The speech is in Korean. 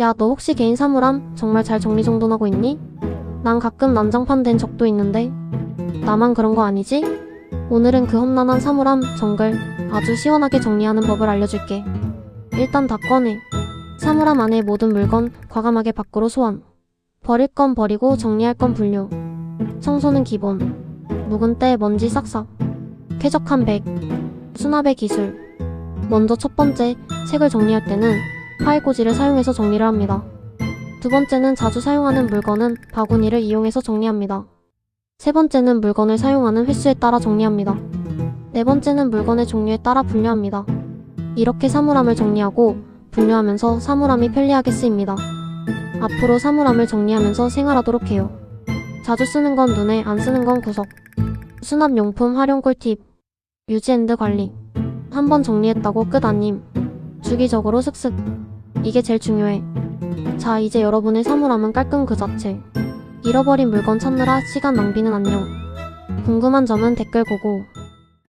야, 너 혹시 개인 사물함 정말 잘 정리정돈하고 있니? 난 가끔 난장판 된 적도 있는데. 나만 그런 거 아니지? 오늘은 그 험난한 사물함 정글 아주 시원하게 정리하는 법을 알려줄게. 일단 다 꺼내. 사물함 안에 모든 물건 과감하게 밖으로 소환. 버릴 건 버리고 정리할 건 분류. 청소는 기본. 묵은 때 먼지 싹싹. 쾌적한 백. 수납의 기술. 먼저 첫 번째, 책을 정리할 때는 꽂이를 사용해서 정리를 합니다. 두 번째는 자주 사용하는 물건은 바구니를 이용해서 정리합니다. 세 번째는 물건을 사용하는 횟수에 따라 정리합니다. 네 번째는 물건의 종류에 따라 분류합니다. 이렇게 사물함을 정리하고 분류하면서 사물함이 편리하게 쓰입니다. 앞으로 사물함을 정리하면서 생활하도록 해요. 자주 쓰는 건 눈에 안 쓰는 건 구석. 수납용품 활용 꿀팁. 유지 앤드 관리. 한번 정리했다고 끝 아님. 주기적으로 슥슥. 이게 제일 중요해. 자, 이제 여러분의 사물함은 깔끔 그 자체. 잃어버린 물건 찾느라 시간 낭비는 안녕. 궁금한 점은 댓글 보고